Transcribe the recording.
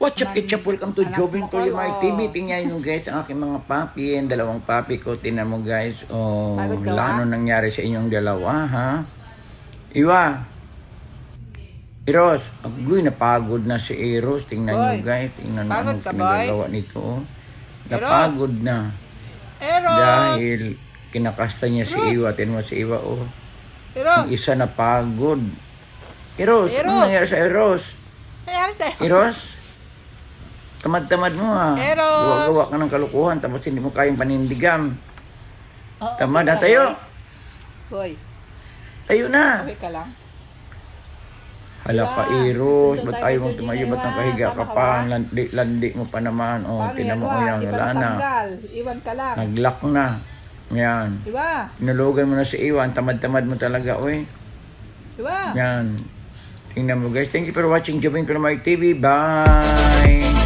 Ketchup, ketchup, welcome to Jobin yung ko, my. TV. Tingnan nyo guys, ang aking mga papi. Ang dalawang papi ko. Tingnan mo guys. Oh, Pagod ka, wala wa? ano nangyari sa inyong dalawa, ha? Iwa. Eros, agoy, napagod na si Eros. Tingnan nyo guys. Tingnan mo boy? pinagagawa nito. Oh. Eros. Napagod na. Eros! Dahil kinakasta niya si Eros. Iwa. Tingnan mo si Iwa, oh. Eros! Ang isa napagod. Eros, ano Eros. nangyari sa Eros? Sa'yo. Eros, tamad-tamad mo ha. Eros. Gawa-gawa ka ng kalukuhan tapos hindi mo kayang panindigam. Oo, Tamad okay na tayo. Boy, Tayo na. okay ka lang? Hala ka. Eros. Ba't ayaw mong tumayo? Ba't ang kahiga ka pa? ba? Landi, landi mo pa naman. O, oh, Paano yan, mo o yan. Di pa Wala na. natanggal. Iwan ka lang. Nag-lock na. Yan. Iwa, Inulugan mo na si Iwan. Tamad-tamad mo talaga, oy. iwa. Yan. Tingnan mo guys. Thank you for watching Jobin Kulamay TV. Bye!